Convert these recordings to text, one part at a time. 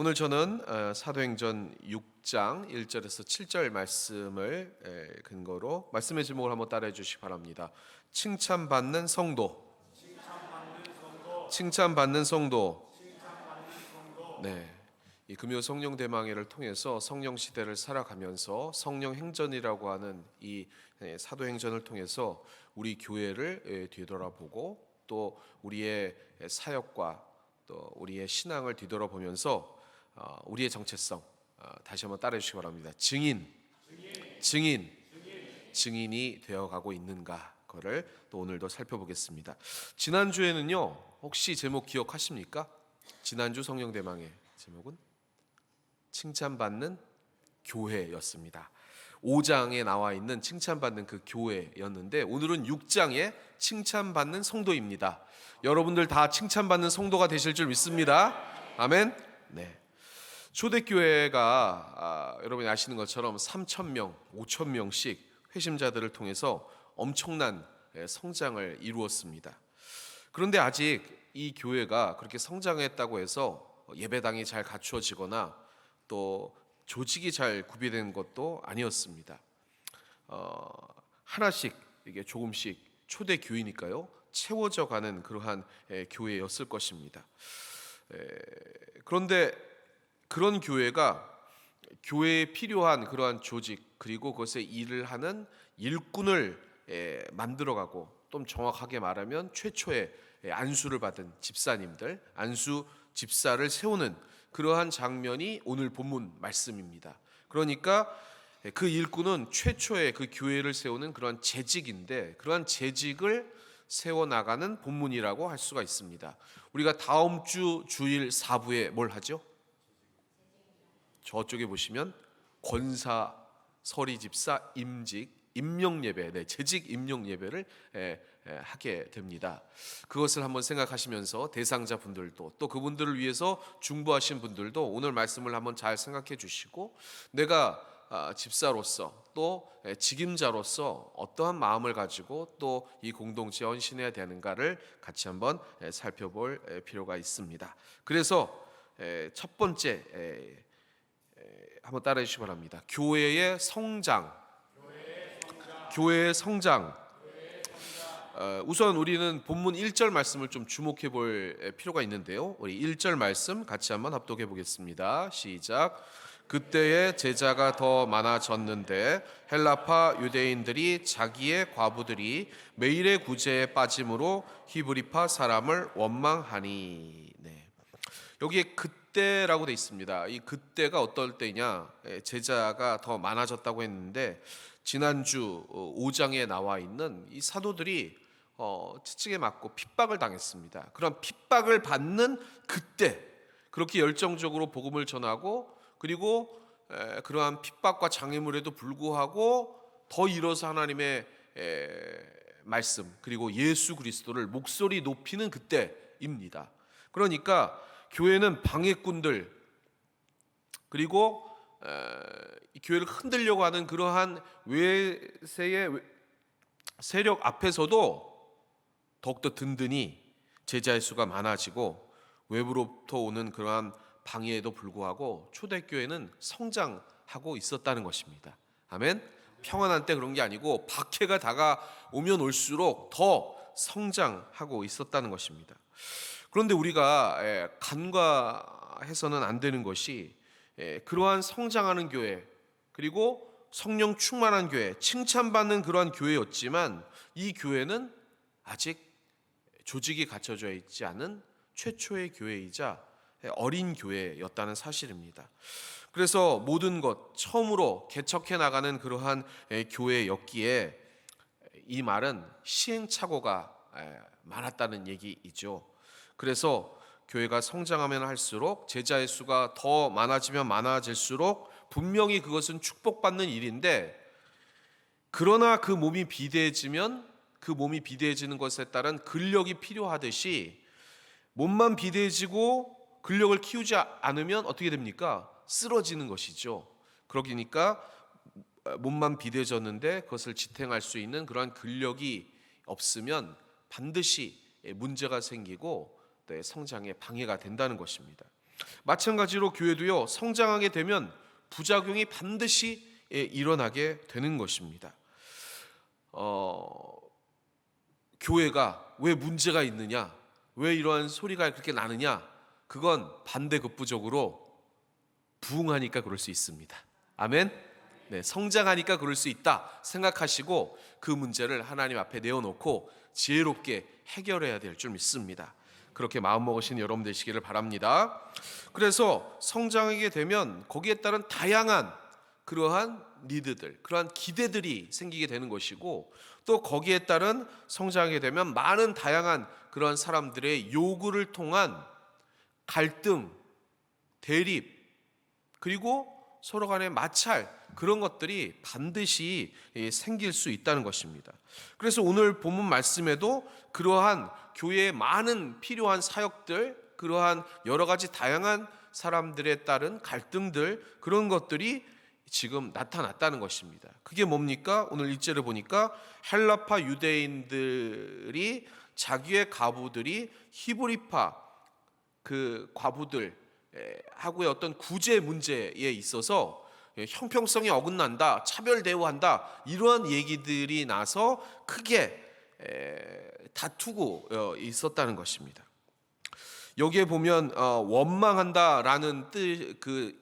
오늘 저는 어, 사도행전 6장 1절에서 7절 말씀을 에, 근거로 말씀의 제목을 한번 따라해 주시기 바랍니다. 칭찬받는 성도. 칭찬받는 성도. 네. 이 금요 성령 대망회를 통해서 성령 시대를 살아가면서 성령 행전이라고 하는 이 에, 사도행전을 통해서 우리 교회를 에, 뒤돌아보고 또 우리의 사역과 또 우리의 신앙을 뒤돌아보면서 어, 우리의 정체성 어, 다시 한번 따라해 주시기 바랍니다. 증인, 증인, 증인이 되어가고 있는가 그거를 또 오늘도 살펴보겠습니다. 지난 주에는요 혹시 제목 기억하십니까? 지난주 성령 대망의 제목은 칭찬받는 교회였습니다. 5장에 나와 있는 칭찬받는 그 교회였는데 오늘은 6장에 칭찬받는 성도입니다. 여러분들 다 칭찬받는 성도가 되실 줄 믿습니다. 아멘. 네. 초대교회가 아, 여러분이 아시는 것처럼 3천 명, 5천 명씩 회심자들을 통해서 엄청난 예, 성장을 이루었습니다. 그런데 아직 이 교회가 그렇게 성장했다고 해서 예배당이 잘 갖추어지거나 또 조직이 잘 구비된 것도 아니었습니다. 어, 하나씩 이게 조금씩 초대 교회니까요 채워져 가는 그러한 에, 교회였을 것입니다. 에, 그런데 그런 교회가 교회에 필요한 그러한 조직 그리고 그것에 일을 하는 일꾼을 에, 만들어가고 좀 정확하게 말하면 최초의 에, 안수를 받은 집사님들 안수 집사를 세우는 그러한 장면이 오늘 본문 말씀입니다. 그러니까 그 일꾼은 최초의 그 교회를 세우는 그러한 재직인데 그러한 재직을 세워 나가는 본문이라고 할 수가 있습니다. 우리가 다음 주 주일 4부에 뭘 하죠? 저쪽에 보시면 권사 서리 집사 임직 임명 예배, 네, 재직 임명 예배를 에, 에, 하게 됩니다. 그것을 한번 생각하시면서 대상자 분들도 또 그분들을 위해서 중보하신 분들도 오늘 말씀을 한번 잘 생각해 주시고 내가 아, 집사로서 또 에, 직임자로서 어떠한 마음을 가지고 또 이 공동체 헌신해야 되는가를 같이 한번 에, 살펴볼 에, 필요가 있습니다. 그래서 에, 첫 번째 에, 한번 따라해 주시기 바랍니다. 교회의 성장. 교회의 성장. 어, 우선 우리는 본문 1절 말씀을 좀 주목해 볼 필요가 있는데요. 우리 1절 말씀 같이 한번 합독해 보겠습니다. 시작. 그때의 제자가 더 많아졌는데 헬라파 유대인들이 자기의 과부들이 매일의 구제에 빠짐으로 히브리파 사람을 원망하니. 네. 여기에 그 때라고 돼 있습니다. 이 그때가 어떨 때냐? 예, 제자가 더 많아졌다고 했는데 지난주 5장에 나와 있는 이 사도들이 어, 채찍에 맞고 핍박을 당했습니다. 그런 핍박을 받는 그때 그렇게 열정적으로 복음을 전하고 그리고 에, 그러한 핍박과 장애물에도 불구하고 더 일어서 하나님의 에, 말씀 그리고 예수 그리스도를 목소리 높이는 그때입니다. 그러니까 교회는 방해꾼들 그리고 에, 이 교회를 흔들려고 하는 그러한 외세의 외- 세력 앞에서도 더욱더 든든히 제자의 수가 많아지고 외부로부터 오는 그러한 방해에도 불구하고 초대교회는 성장하고 있었다는 것입니다. 아멘. 평안한 때 그런 게 아니고 박해가 다가오면 올수록 더 성장하고 있었다는 것입니다. 그런데 우리가 예, 간과해서는 안 되는 것이 예, 그러한 성장하는 교회 그리고 성령 충만한 교회, 칭찬받는 그러한 교회였지만 이 교회는 아직 조직이 갖춰져 있지 않은 최초의 교회이자 어린 교회였다는 사실입니다. 그래서 모든 것 처음으로 개척해 나가는 그러한 에, 교회였기에 이 말은 시행착오가 에, 많았다는 얘기이죠. 그래서 교회가 성장하면 할수록 제자의 수가 더 많아지면 많아질수록 분명히 그것은 축복받는 일인데 그러나 그 몸이 비대해지면 그 몸이 비대해지는 것에 따른 근력이 필요하듯이 몸만 비대해지고 근력을 키우지 않으면 어떻게 됩니까? 쓰러지는 것이죠. 그러니까 몸만 비대해졌는데 그것을 지탱할 수 있는 그러한 근력이 없으면 반드시 문제가 생기고 네, 성장에 방해가 된다는 것입니다. 마찬가지로 교회도요 성장하게 되면 부작용이 반드시 예, 일어나게 되는 것입니다. 어, 교회가 왜 문제가 있느냐, 왜 이러한 소리가 그렇게 나느냐, 그건 반대급부적으로 부흥하니까 그럴 수 있습니다. 아멘. 네, 성장하니까 그럴 수 있다 생각하시고 그 문제를 하나님 앞에 내어놓고 지혜롭게 해결해야 될 줄 믿습니다. 그렇게 마음 먹으신 여러분 되시기를 바랍니다. 그래서 성장하게 되면 거기에 따른 다양한 그러한 니드들, 그러한 기대들이 생기게 되는 것이고 또 거기에 따른 성장하게 되면 많은 다양한 그러한 사람들의 요구를 통한 갈등, 대립, 그리고 서로 간의 마찰 그런 것들이 반드시 예, 생길 수 있다는 것입니다. 그래서 오늘 본문 말씀에도 그러한 교회에 많은 필요한 사역들, 그러한 여러 가지 다양한 사람들에 따른 갈등들 그런 것들이 지금 나타났다는 것입니다. 그게 뭡니까? 오늘 일제를 보니까 헬라파 유대인들이 자기의 가부들이 히브리파 그 과부들 에, 하고의 어떤 구제 문제에 있어서 예, 형평성이 어긋난다, 차별 대우한다 이러한 얘기들이 나서 크게 에, 다투고 어, 있었다는 것입니다. 여기에 보면 어, 원망한다라는 뜻 그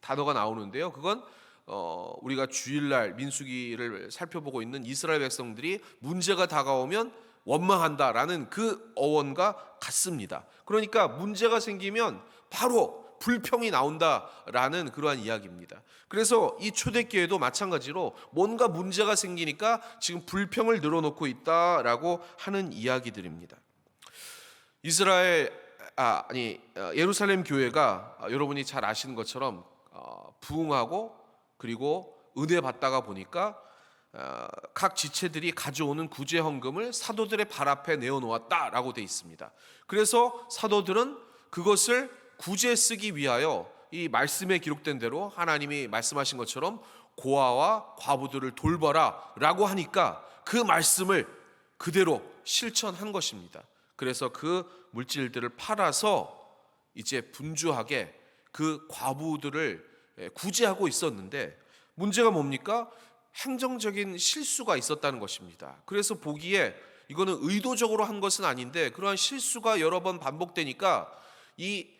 단어가 나오는데요. 그건 어, 우리가 주일날 민수기를 살펴보고 있는 이스라엘 백성들이 문제가 다가오면 원망한다라는 그 어원과 같습니다. 그러니까 문제가 생기면 바로 불평이 나온다라는 그러한 이야기입니다. 그래서 이 초대교회도 마찬가지로 뭔가 문제가 생기니까 지금 불평을 늘어놓고 있다라고 하는 이야기들입니다. 이스라엘 아, 아니 어, 예루살렘 교회가 어, 여러분이 잘 아시는 것처럼 어, 부흥하고 그리고 은혜 받다가 보니까 어, 각 지체들이 가져오는 구제 헌금을 사도들의 발 앞에 내어 놓았다라고 돼 있습니다. 그래서 사도들은 그것을 구제 쓰기 위하여 이 말씀에 기록된 대로 하나님이 말씀하신 것처럼 고아와 과부들을 돌봐라 라고 하니까 그 말씀을 그대로 실천한 것입니다. 그래서 그 물질들을 팔아서 이제 분주하게 그 과부들을 구제하고 있었는데 문제가 뭡니까? 행정적인 실수가 있었다는 것입니다. 그래서 보기에 이거는 의도적으로 한 것은 아닌데 그러한 실수가 여러 번 반복되니까 이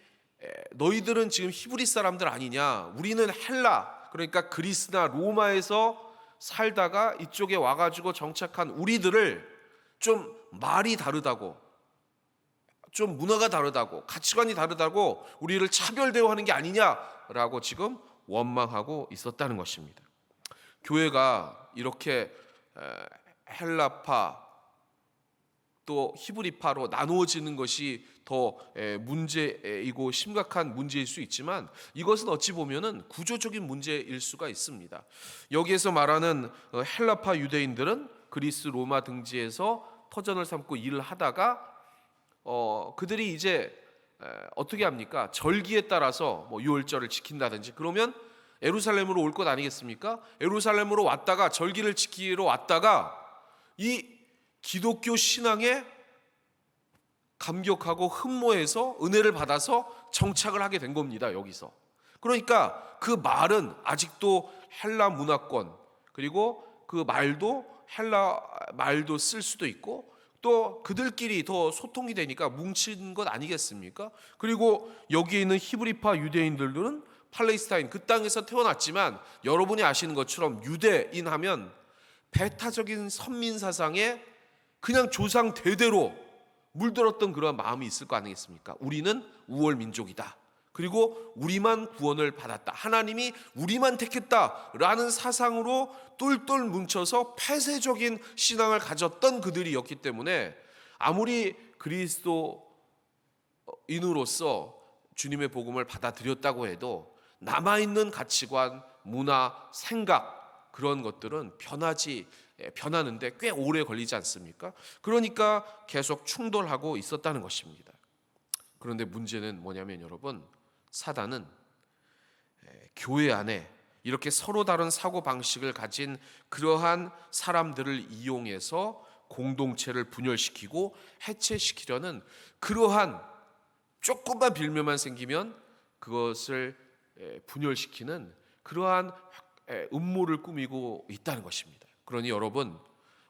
너희들은 지금 히브리 사람들 아니냐? 우리는 헬라 그러니까 그리스나 로마에서 살다가 이쪽에 와가지고 정착한 우리들을 좀 말이 다르다고 좀 문화가 다르다고 가치관이 다르다고 우리를 차별 대우하는 게 아니냐라고 지금 원망하고 있었다는 것입니다. 교회가 이렇게 헬라파 또 히브리파로 나누어지는 것이 더 문제이고 심각한 문제일 수 있지만 이것은 어찌 보면은 구조적인 문제일 수가 있습니다. 여기에서 말하는 어, 헬라파 유대인들은 그리스 로마 등지에서 터전을 삼고 일을 하다가 어, 그들이 이제 어떻게 합니까? 절기에 따라서 뭐 유월절을 지킨다든지 그러면 에루살렘으로 올 것 아니겠습니까? 에루살렘으로 왔다가 절기를 지키러 왔다가 이 기독교 신앙에 감격하고 흠모해서 은혜를 받아서 정착을 하게 된 겁니다. 여기서. 그러니까 그 말은 아직도 헬라 문화권 그리고 그 말도 헬라 말도 쓸 수도 있고 또 그들끼리 더 소통이 되니까 뭉친 것 아니겠습니까? 그리고 여기에 있는 히브리파 유대인들은 팔레스타인 그 땅에서 태어났지만 여러분이 아시는 것처럼 유대인 하면 배타적인 선민 사상에 그냥 조상 대대로 물들었던 그런 마음이 있을 거 아니겠습니까? 우리는 우월 민족이다. 그리고 우리만 구원을 받았다. 하나님이 우리만 택했다라는 사상으로 똘똘 뭉쳐서 폐쇄적인 신앙을 가졌던 그들이었기 때문에 아무리 그리스도인으로서 주님의 복음을 받아들였다고 해도 남아있는 가치관, 문화, 생각 그런 것들은 변하지 예, 변하는데 꽤 오래 걸리지 않습니까? 그러니까 계속 충돌하고 있었다는 것입니다. 그런데 문제는 뭐냐면 여러분 사단은 예, 교회 안에 이렇게 서로 다른 사고 방식을 가진 그러한 사람들을 이용해서 공동체를 분열시키고 해체시키려는 그러한 조금만 빌면만 생기면 그것을 에, 분열시키는 그러한 에, 음모를 꾸미고 있다는 것입니다. 그러니 여러분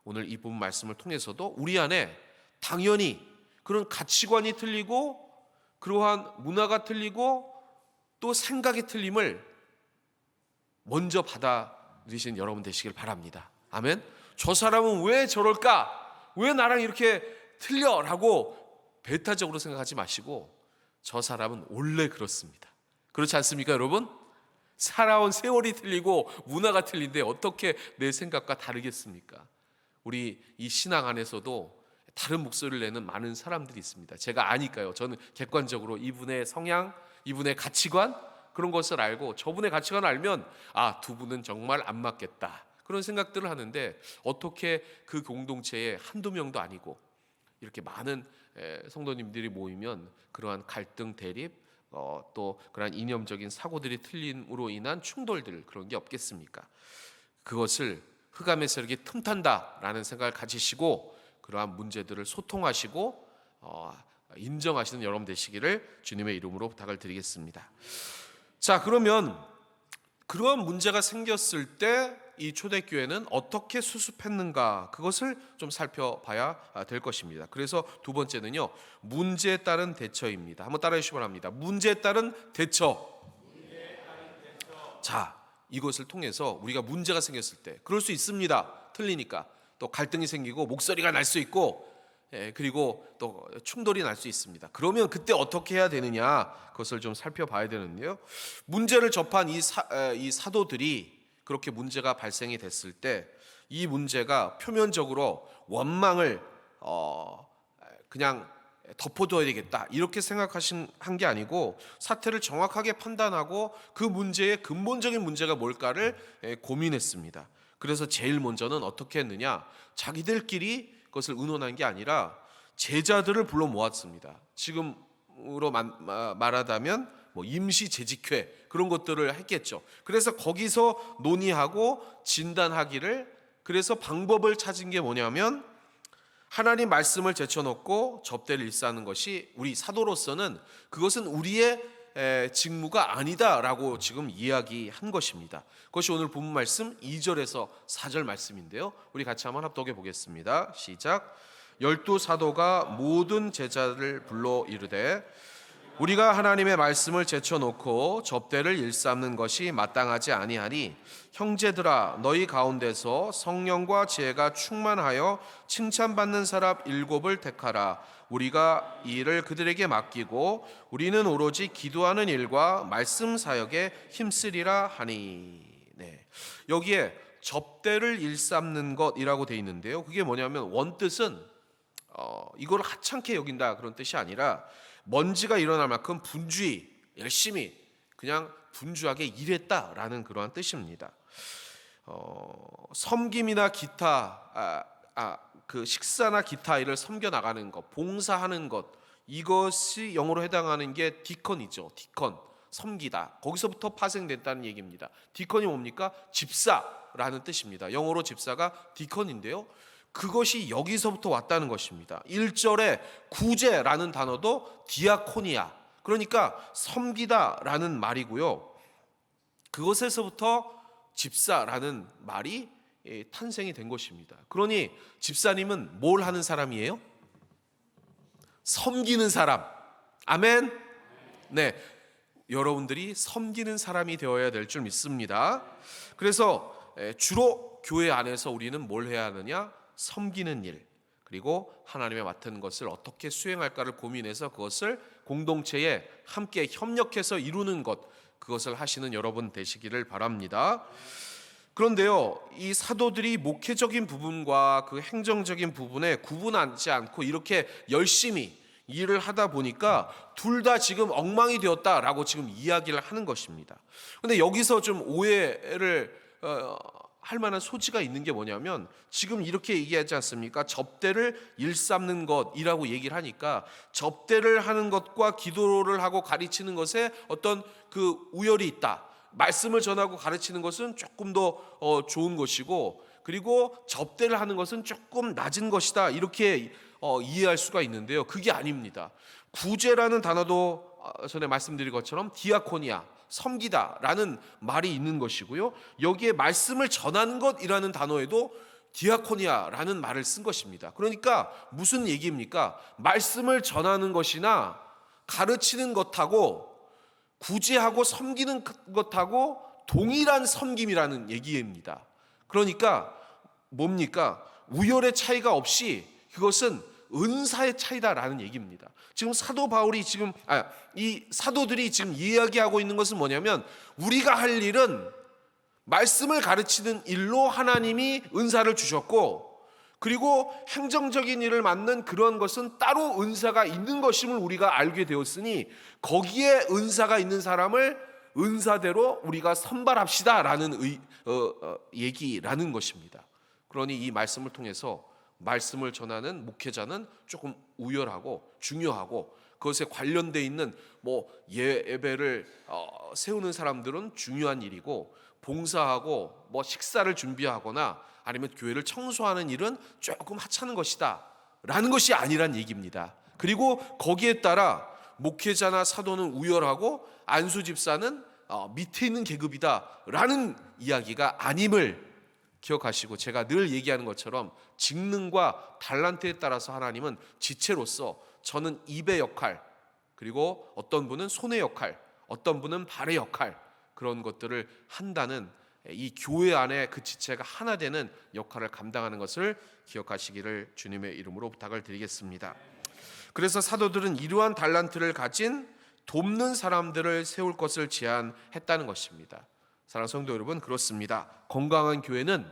오늘 이 부분 말씀을 통해서도 우리 안에 당연히 그런 가치관이 틀리고 그러한 문화가 틀리고 또 생각이 틀림을 먼저 받아들이신 여러분 되시길 바랍니다. 아멘. 저 사람은 왜 저럴까? 왜 나랑 이렇게 틀려라고 배타적으로 생각하지 마시고 저 사람은 원래 그렇습니다. 그렇지 않습니까, 여러분? 살아온 세월이 틀리고 문화가 틀린데 어떻게 내 생각과 다르겠습니까? 우리 이 신앙 안에서도 다른 목소리를 내는 많은 사람들이 있습니다. 제가 아니까요. 저는 객관적으로 이분의 성향, 이분의 가치관 그런 것을 알고 저분의 가치관을 알면 아, 두 분은 정말 안 맞겠다. 그런 생각들을 하는데 어떻게 그 공동체에 한두 명도 아니고 이렇게 많은 에, 성도님들이 모이면 그러한 갈등 대립 어, 또 그러한 이념적인 사고들이 틀림으로 인한 충돌들 그런 게 없겠습니까? 그것을 흑암에서 이렇게 틈탄다라는 생각을 가지시고 그러한 문제들을 소통하시고 어, 인정하시는 여러분 되시기를 주님의 이름으로 부탁을 드리겠습니다. 자 그러면 그러한 문제가 생겼을 때 이 초대교회는 어떻게 수습했는가 그것을 좀 살펴봐야 될 것입니다. 그래서 두 번째는요 문제에 따른 대처입니다. 한번 따라해 주시기 바랍니다. 문제에 따른 대처. 자 이것을 통해서 우리가 문제가 생겼을 때 그럴 수 있습니다. 틀리니까 또 갈등이 생기고 목소리가 날 수 있고 예, 그리고 또 충돌이 날 수 있습니다. 그러면 그때 어떻게 해야 되느냐 그것을 좀 살펴봐야 되는데요. 문제를 접한 이, 사, 에, 이 사도들이 그렇게 문제가 발생이 됐을 때 이 문제가 표면적으로 원망을 어, 그냥 덮어둬야 되겠다 이렇게 생각하신 한 게 아니고 사태를 정확하게 판단하고 그 문제의 근본적인 문제가 뭘까를 에, 고민했습니다. 그래서 제일 먼저는 어떻게 했느냐 자기들끼리 그것을 의논한 게 아니라 제자들을 불러 모았습니다. 지금으로 말하자면 뭐 임시 재직회 그런 것들을 했겠죠. 그래서 거기서 논의하고 진단하기를 그래서 방법을 찾은 게 뭐냐면 하나님 말씀을 제쳐놓고 접대를 일사하는 것이 우리 사도로서는 그것은 우리의 직무가 아니다라고 지금 이야기한 것입니다. 그것이 오늘 본문 말씀 2절에서 4절 말씀인데요. 우리 같이 한번 합독해 보겠습니다. 시작. 열두 사도가 모든 제자를 불러 이르되 우리가 하나님의 말씀을 제쳐놓고 접대를 일삼는 것이 마땅하지 아니하니 형제들아 너희 가운데서 성령과 지혜가 충만하여 칭찬받는 사람 일곱을 택하라 우리가 이 일을 그들에게 맡기고 우리는 오로지 기도하는 일과 말씀 사역에 힘쓰리라 하니 네. 여기에 접대를 일삼는 것이라고 돼 있는데요. 그게 뭐냐면 원뜻은 어, 이걸 하찮게 여긴다 그런 뜻이 아니라 먼지가 일어날 만큼 분주히 열심히 그냥 분주하게 일했다라는 그러한 뜻입니다. 어, 섬김이나 기타 아, 아, 그 식사나 기타 일을 섬겨 나가는 것, 봉사하는 것 이것이 영어로 해당하는 게 디컨이죠. 디컨 섬기다. 거기서부터 파생됐다는 얘기입니다. 디컨이 뭡니까? 집사라는 뜻입니다. 영어로 집사가 디컨인데요. 그것이 여기서부터 왔다는 것입니다. 1절에 구제라는 단어도 디아코니아. 그러니까 섬기다라는 말이고요. 그것에서부터 집사라는 말이 예, 탄생이 된 것입니다. 그러니 집사님은 뭘 하는 사람이에요? 섬기는 사람. 아멘. 네. 여러분들이 섬기는 사람이 되어야 될 줄 믿습니다. 그래서 예, 주로 교회 안에서 우리는 뭘 해야 하느냐? 섬기는 일 그리고 하나님의 맡은 것을 어떻게 수행할까를 고민해서 그것을 공동체에 함께 협력해서 이루는 것 그것을 하시는 여러분 되시기를 바랍니다. 그런데요, 이 사도들이 목회적인 부분과 그 행정적인 부분에 구분하지 않고 이렇게 열심히 일을 하다 보니까 둘 다 지금 엉망이 되었다라고 지금 이야기를 하는 것입니다. 근데 여기서 좀 오해를 어, 할 만한 소지가 있는 게 뭐냐면 지금 이렇게 얘기하지 않습니까? 접대를 일삼는 것이라고 얘기를 하니까 접대를 하는 것과 기도를 하고 가르치는 것에 어떤 그 우열이 있다. 말씀을 전하고 가르치는 것은 조금 더 어, 좋은 것이고 그리고 접대를 하는 것은 조금 낮은 것이다. 이렇게 어, 이해할 수가 있는데요. 그게 아닙니다. 구제라는 단어도 어, 전에 말씀드린 것처럼 디아코니아 섬기다라는 말이 있는 것이고요. 여기에 말씀을 전하는 것이라는 단어에도 디아코니아라는 말을 쓴 것입니다. 그러니까 무슨 얘기입니까? 말씀을 전하는 것이나 가르치는 것하고 구제하고 섬기는 것하고 동일한 섬김이라는 얘기입니다. 그러니까 뭡니까? 우열의 차이가 없이 그것은 은사의 차이다라는 얘기입니다. 지금 사도 바울이 지금 아, 이 사도들이 지금 이야기하고 있는 것은 뭐냐면 우리가 할 일은 말씀을 가르치는 일로 하나님이 은사를 주셨고 그리고 행정적인 일을 맡는 그런 것은 따로 은사가 있는 것임을 우리가 알게 되었으니 거기에 은사가 있는 사람을 은사대로 우리가 선발합시다라는 의, 어, 어, 얘기라는 것입니다. 그러니 이 말씀을 통해서 말씀을 전하는 목회자는 조금 우열하고 중요하고 그것에 관련돼 있는 뭐 예배를 어, 세우는 사람들은 중요한 일이고 봉사하고 뭐 식사를 준비하거나 아니면 교회를 청소하는 일은 조금 하찮은 것이다. 라는 것이 아니란 얘기입니다. 그리고 거기에 따라 목회자나 사도는 우열하고 안수 집사는 어, 밑에 있는 계급이다. 라는 이야기가 아님을 기억하시고 제가 늘 얘기하는 것처럼 직능과 달란트에 따라서 하나님은 지체로서 저는 입의 역할 그리고 어떤 분은 손의 역할 어떤 분은 발의 역할 그런 것들을 한다는 이 교회 안에 그 지체가 하나 되는 역할을 감당하는 것을 기억하시기를 주님의 이름으로 부탁을 드리겠습니다. 그래서 사도들은 이러한 달란트를 가진 돕는 사람들을 세울 것을 제안했다는 것입니다. 사랑 성도 여러분 그렇습니다. 건강한 교회는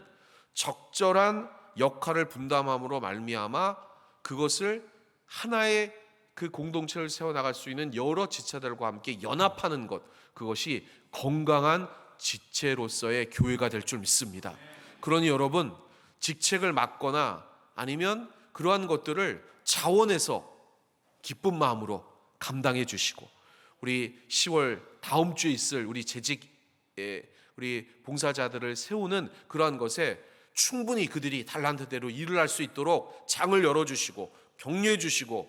적절한 역할을 분담함으로 말미암아 그것을 하나의 그 공동체를 세워 나갈 수 있는 여러 지체들과 함께 연합하는 것 그것이 건강한 지체로서의 교회가 될 줄 믿습니다. 그러니 여러분 직책을 맡거나 아니면 그러한 것들을 자원해서 기쁜 마음으로 감당해 주시고 우리 10월 다음 주에 있을 우리 재직 우리 봉사자들을 세우는 그러한 것에 충분히 그들이 달란트대로 일을 할 수 있도록 장을 열어 주시고 격려해 주시고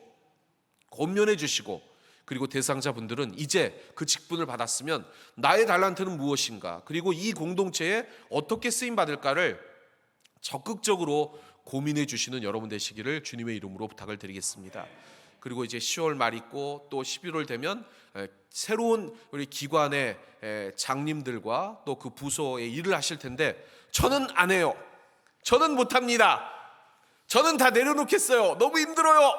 권면해 주시고 그리고 대상자분들은 이제 그 직분을 받았으면 나의 달란트는 무엇인가 그리고 이 공동체에 어떻게 쓰임 받을까를 적극적으로 고민해 주시는 여러분 되시기를 주님의 이름으로 부탁을 드리겠습니다. 그리고 이제 10월 말 있고 또 11월 되면 새로운 우리 기관의 장님들과 또 그 부서의 일을 하실 텐데 저는 안 해요. 저는 못 합니다. 저는 다 내려놓겠어요. 너무 힘들어요.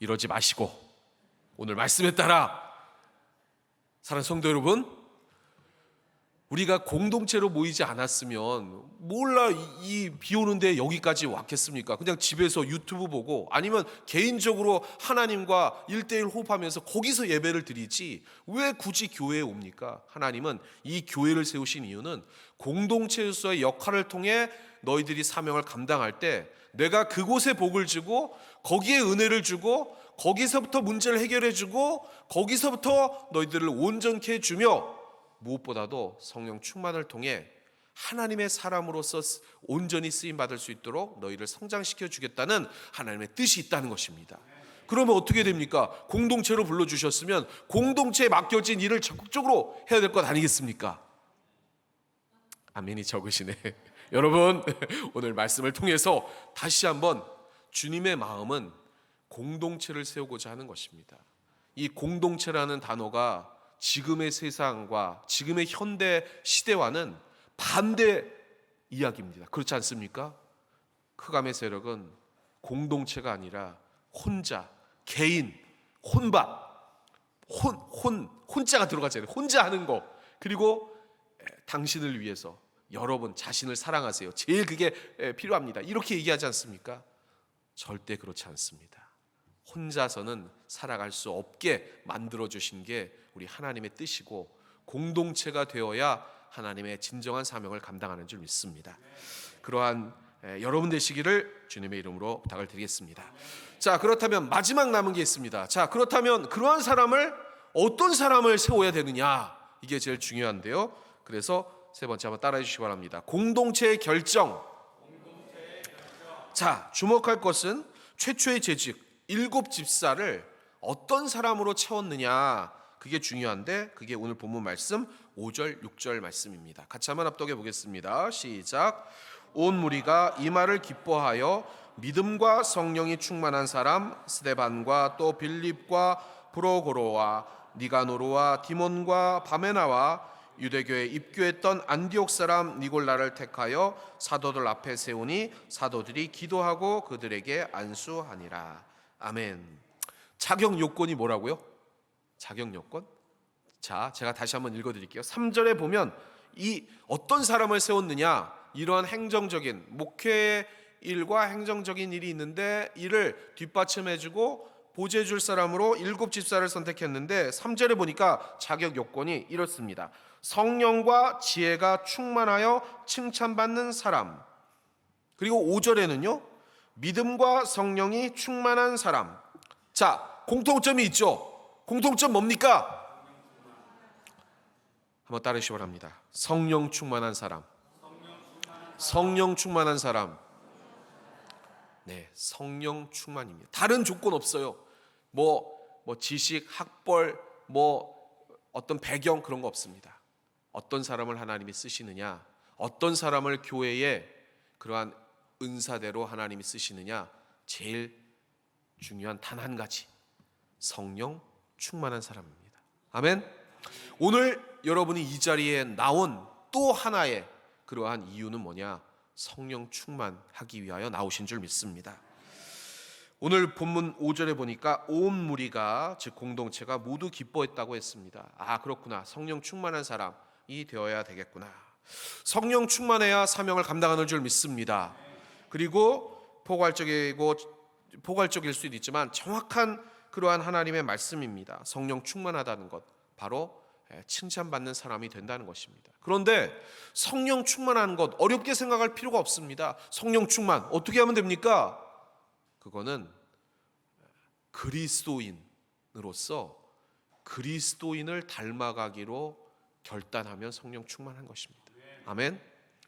이러지 마시고 오늘 말씀에 따라 사랑 성도 여러분 우리가 공동체로 모이지 않았으면 몰라 이 비 오는데 여기까지 왔겠습니까? 그냥 집에서 유튜브 보고 아니면 개인적으로 하나님과 일대일 호흡하면서 거기서 예배를 드리지 왜 굳이 교회에 옵니까? 하나님은 이 교회를 세우신 이유는 공동체로서의 역할을 통해 너희들이 사명을 감당할 때 내가 그곳에 복을 주고 거기에 은혜를 주고 거기서부터 문제를 해결해 주고 거기서부터 너희들을 온전케 해 주며 무엇보다도 성령 충만을 통해 하나님의 사람으로서 온전히 쓰임 받을 수 있도록 너희를 성장시켜 주겠다는 하나님의 뜻이 있다는 것입니다. 그러면 어떻게 됩니까? 공동체로 불러 주셨으면 공동체에 맡겨진 일을 적극적으로 해야 될 것 아니겠습니까? 아멘이 적으시네. 여러분, 오늘 말씀을 통해서 다시 한번 주님의 마음은 공동체를 세우고자 하는 것입니다. 이 공동체라는 단어가 지금의 세상과 지금의 현대 시대와는 반대 이야기입니다. 그렇지 않습니까? 크감의 세력은 공동체가 아니라 혼자, 개인, 혼밥, 혼, 혼, 혼자가 들어가잖아요. 혼자 하는 거. 그리고 당신을 위해서 여러분 자신을 사랑하세요. 제일 그게 필요합니다. 이렇게 얘기하지 않습니까? 절대 그렇지 않습니다. 혼자서는 살아갈 수 없게 만들어 주신 게 우리 하나님의 뜻이고 공동체가 되어야 하나님의 진정한 사명을 감당하는 줄 믿습니다. 그러한 여러분 되시기를 주님의 이름으로 부탁을 드리겠습니다. 자, 그렇다면 마지막 남은 게 있습니다. 자, 그렇다면 그러한 사람을 어떤 사람을 세워야 되느냐? 이게 제일 중요한데요. 그래서 세 번째 한번 따라해 주시기 바랍니다. 공동체의 결정. 자, 주목할 것은 최초의 재직 일곱 집사를 어떤 사람으로 채웠느냐 그게 중요한데 그게 오늘 본문 말씀 5절 6절 말씀입니다. 같이 한번 합독해 보겠습니다. 시작. 온 무리가 이 말을 기뻐하여 믿음과 성령이 충만한 사람 스데반과 또 빌립과 브로고로와 니가노르와 디몬과 바메나와 유대교에 입교했던 안디옥 사람 니골라를 택하여 사도들 앞에 세우니 사도들이 기도하고 그들에게 안수하니라. 아멘. 자격 요건이 뭐라고요? 자격 요건? 자, 제가 다시 한번 읽어 드릴게요. 3절에 보면 이 어떤 사람을 세웠느냐? 이러한 행정적인 목회 일과 행정적인 일이 있는데 이를 뒷받침해 주고 보좌해 줄 사람으로 일곱 집사를 선택했는데 3절에 보니까 자격 요건이 이렇습니다. 성령과 지혜가 충만하여 칭찬받는 사람. 그리고 5절에는요. 믿음과 성령이 충만한 사람. 자, 공통점이 있죠. 공통점 뭡니까? 한번 따르시기 바랍니다. 성령 충만한 사람. 성령 충만한 사람. 네, 성령 충만입니다. 다른 조건 없어요. 뭐, 뭐 지식, 학벌, 뭐 어떤 배경 그런 거 없습니다. 어떤 사람을 하나님이 쓰시느냐, 어떤 사람을 교회에 그러한 은사대로 하나님이 쓰시느냐, 제일 중요한 단 한 가지 성령 충만한 사람입니다. 아멘. 오늘 여러분이 이 자리에 나온 또 하나의 그러한 이유는 뭐냐? 성령 충만하기 위하여 나오신 줄 믿습니다. 오늘 본문 5절에 보니까 온 무리가 즉 공동체가 모두 기뻐했다고 했습니다. 아, 그렇구나. 성령 충만한 사람이 되어야 되겠구나. 성령 충만해야 사명을 감당하는 줄 믿습니다. 그리고 포괄적이고 포괄적일 수도 있지만 정확한 그러한 하나님의 말씀입니다. 성령 충만하다는 것 바로 예, 칭찬받는 사람이 된다는 것입니다. 그런데 성령 충만한 것 어렵게 생각할 필요가 없습니다. 성령 충만 어떻게 하면 됩니까? 그거는 그리스도인으로서 그리스도인을 닮아가기로 결단하면 성령 충만한 것입니다. 아멘.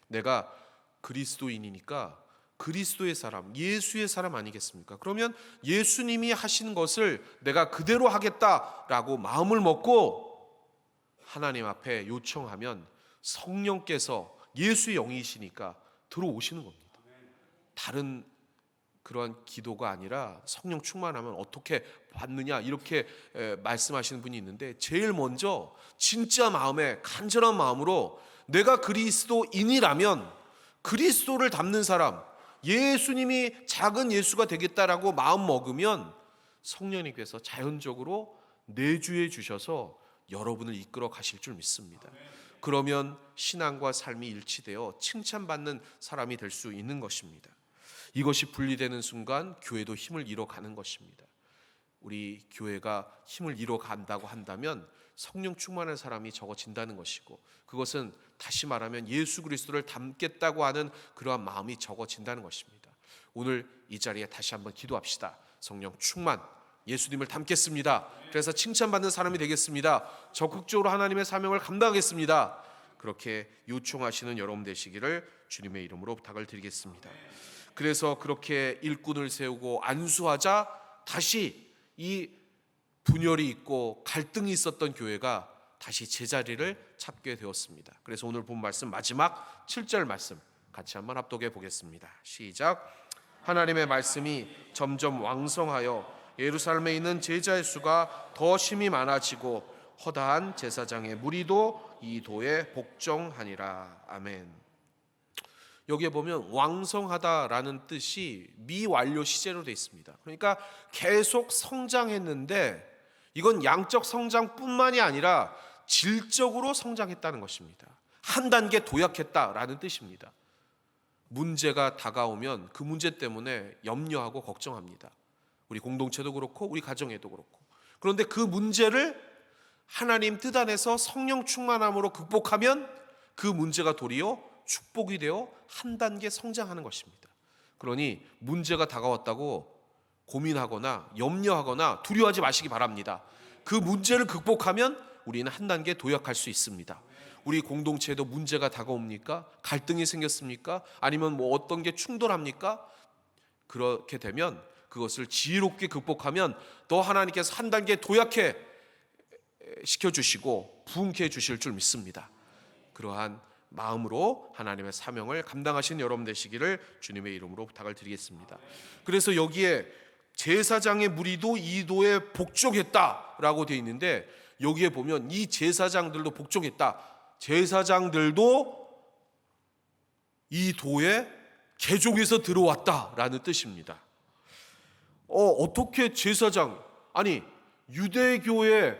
내가 그리스도인이니까 그리스도의 사람, 예수의 사람 아니겠습니까? 그러면 예수님이 하신 것을 내가 그대로 하겠다라고 마음을 먹고 하나님 앞에 요청하면 성령께서 예수의 영이시니까 들어오시는 겁니다. 다른 그러한 기도가 아니라 성령 충만하면 어떻게 받느냐 이렇게 에, 말씀하시는 분이 있는데 제일 먼저 진짜 마음에 간절한 마음으로 내가 그리스도인이라면 그리스도를 닮는 사람 예수님이 작은 예수가 되겠다라고 마음 먹으면 성령님께서 자연적으로 내주해 주셔서 여러분을 이끌어 가실 줄 믿습니다. 그러면 신앙과 삶이 일치되어 칭찬받는 사람이 될 수 있는 것입니다. 이것이 분리되는 순간 교회도 힘을 잃어가는 것입니다. 우리 교회가 힘을 잃어간다고 한다면 성령 충만한 사람이 적어진다는 것이고 그것은 다시 말하면 예수 그리스도를 닮겠다고 하는 그러한 마음이 적어진다는 것입니다. 오늘 이 자리에 다시 한번 기도합시다. 성령 충만 예수님을 닮겠습니다. 그래서 칭찬받는 사람이 되겠습니다. 적극적으로 하나님의 사명을 감당하겠습니다. 그렇게 요청하시는 여러분 되시기를 주님의 이름으로 부탁을 드리겠습니다. 그래서 그렇게 일꾼을 세우고 안수하자 다시 이 분열이 있고 갈등이 있었던 교회가 다시 제자리를 찾게 되었습니다. 그래서 오늘 본 말씀 마지막 7절 말씀 같이 한번 합독해 보겠습니다. 시작. 하나님의 말씀이 점점 왕성하여 예루살렘에 있는 제자의 수가 더 심히 많아지고 허다한 제사장의 무리도 이 도에 복종하니라. 아멘. 여기에 보면 왕성하다라는 뜻이 미완료 시제로 되어 있습니다. 그러니까 계속 성장했는데 이건 양적 성장뿐만이 아니라 질적으로 성장했다는 것입니다. 한 단계 도약했다라는 뜻입니다. 문제가 다가오면 그 문제 때문에 염려하고 걱정합니다. 우리 공동체도 그렇고 우리 가정에도 그렇고. 그런데 그 문제를 하나님 뜻 안에서 성령 충만함으로 극복하면 그 문제가 도리어 축복이 되어 한 단계 성장하는 것입니다. 그러니 문제가 다가왔다고 고민하거나 염려하거나 두려워하지 마시기 바랍니다. 그 문제를 극복하면 우리는 한 단계 도약할 수 있습니다. 우리 공동체에도 문제가 다가옵니까? 갈등이 생겼습니까? 아니면 뭐 어떤 게 충돌합니까? 그렇게 되면 그것을 지혜롭게 극복하면 더 하나님께서 한 단계 도약해 시켜 주시고 부흥케 해 주실 줄 믿습니다. 그러한 마음으로 하나님의 사명을 감당하신 여러분 되시기를 주님의 이름으로 부탁을 드리겠습니다. 그래서 여기에 제사장의 무리도 이도에 복종했다라고 되어 있는데 여기에 보면 이 제사장들도 복종했다. 제사장들도 이 도에 개종해서 들어왔다라는 뜻입니다. 어, 어떻게 제사장 아니 유대교의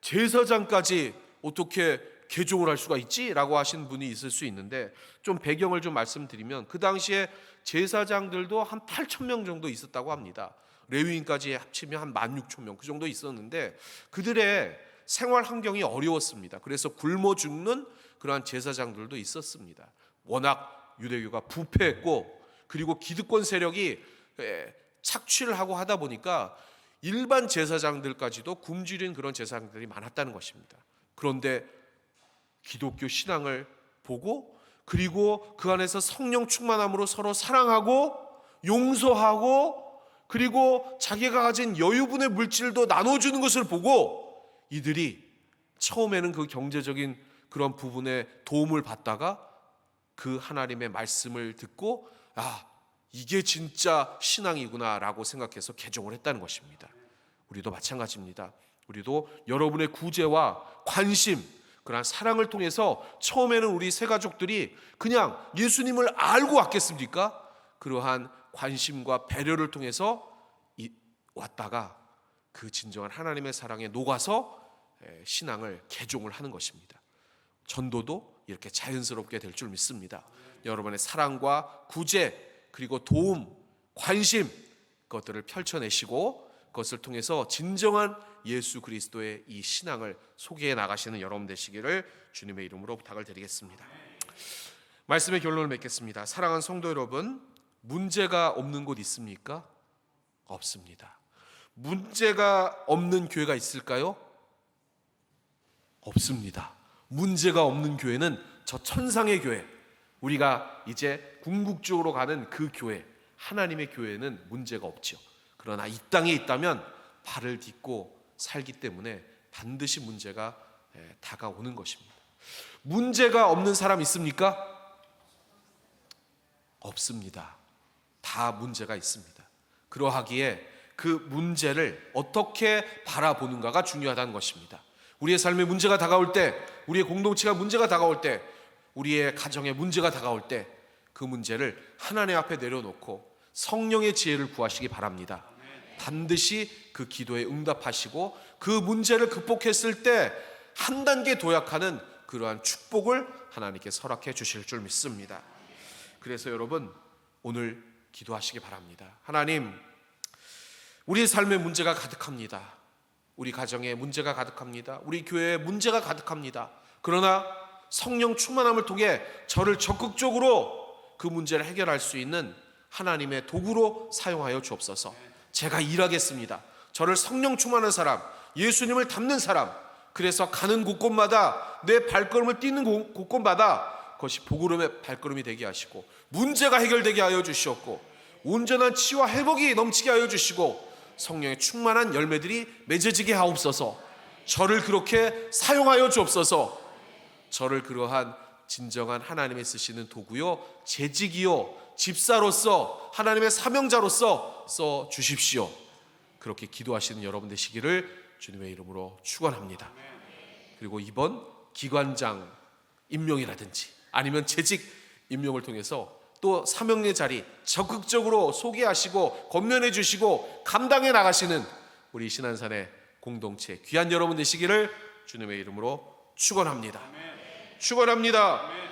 제사장까지 어떻게 개종을 할 수가 있지 라고 하신 분이 있을 수 있는데 좀 배경을 좀 말씀드리면 그 당시에 제사장들도 한 8천 명 정도 있었다고 합니다. 레위인까지 합치면 한 16,000명 그 정도 있었는데 그들의 생활 환경이 어려웠습니다. 그래서 굶어 죽는 그러한 제사장들도 있었습니다. 워낙 유대교가 부패했고 그리고 기득권 세력이 에, 착취를 하고 하다 보니까 일반 제사장들까지도 굶주린 그런 제사장들이 많았다는 것입니다. 그런데 기독교 신앙을 보고 그리고 그 안에서 성령 충만함으로 서로 사랑하고 용서하고 그리고 자기가 가진 여유분의 물질도 나눠주는 것을 보고 이들이 처음에는 그 경제적인 그런 부분에 도움을 받다가 그 하나님의 말씀을 듣고 아 이게 진짜 신앙이구나라고 생각해서 개종을 했다는 것입니다. 우리도 마찬가지입니다. 우리도 여러분의 구제와 관심, 그러한 사랑을 통해서 처음에는 우리 세 가족들이 그냥 예수님을 알고 왔겠습니까? 그러한 관심과 배려를 통해서 이- 왔다가 그 진정한 하나님의 사랑에 녹아서 에, 신앙을 개종을 하는 것입니다. 전도도 이렇게 자연스럽게 될 줄 믿습니다. 여러분의 사랑과 구제 그리고 도움, 관심 그것들을 펼쳐내시고 그것을 통해서 진정한 예수 그리스도의 이 신앙을 소개해 나가시는 여러분 되시기를 주님의 이름으로 부탁을 드리겠습니다. 말씀의 결론을 맺겠습니다. 사랑하는 성도 여러분, 문제가 없는 곳 있습니까? 없습니다. 문제가 없는 교회가 있을까요? 없습니다. 문제가 없는 교회는 저 천상의 교회, 우리가 이제 궁극적으로 가는 그 교회, 하나님의 교회는 문제가 없죠. 그러나 이 땅에 있다면 발을 딛고 살기 때문에 반드시 문제가 예, 다가오는 것입니다. 문제가 없는 사람 있습니까? 없습니다. 다 문제가 있습니다. 그러하기에 그 문제를 어떻게 바라보는가가 중요하다는 것입니다. 우리의 삶에 문제가 다가올 때, 우리의 공동체가 문제가 다가올 때, 우리의 가정에 문제가 다가올 때 그 문제를 하나님 앞에 내려놓고 성령의 지혜를 구하시기 바랍니다. 반드시 그 기도에 응답하시고 그 문제를 극복했을 때 한 단계 도약하는 그러한 축복을 하나님께 설악해 주실 줄 믿습니다. 그래서 여러분 오늘 기도하시기 바랍니다. 하나님, 우리 삶에 문제가 가득합니다. 우리 가정에 문제가 가득합니다. 우리 교회에 문제가 가득합니다. 그러나 성령 충만함을 통해 저를 적극적으로 그 문제를 해결할 수 있는 하나님의 도구로 사용하여 주옵소서. 제가 일하겠습니다. 저를 성령 충만한 사람, 예수님을 닮는 사람, 그래서 가는 곳곳마다 내 발걸음을 뛰는 곳- 곳곳마다 그것이 복으름의 발걸음이 되게 하시고 문제가 해결되게 하여 주시옵고 온전한 치유와 회복이 넘치게 하여 주시고 성령의 충만한 열매들이 맺어지게 하옵소서. 저를 그렇게 사용하여 주옵소서. 저를 그러한 진정한 하나님의 쓰시는 도구요, 재직이요, 집사로서 하나님의 사명자로서 써 주십시오. 그렇게 기도하시는 여러분 되시기를 주님의 이름으로 축원합니다. 그리고 이번 기관장 임명이라든지 아니면 재직 임명을 통해서 또 사명의 자리 적극적으로 소개하시고 권면해 주시고 감당해 나가시는 우리 신한산의 공동체 귀한 여러분 되시기를 주님의 이름으로 축원합니다. 축원합니다.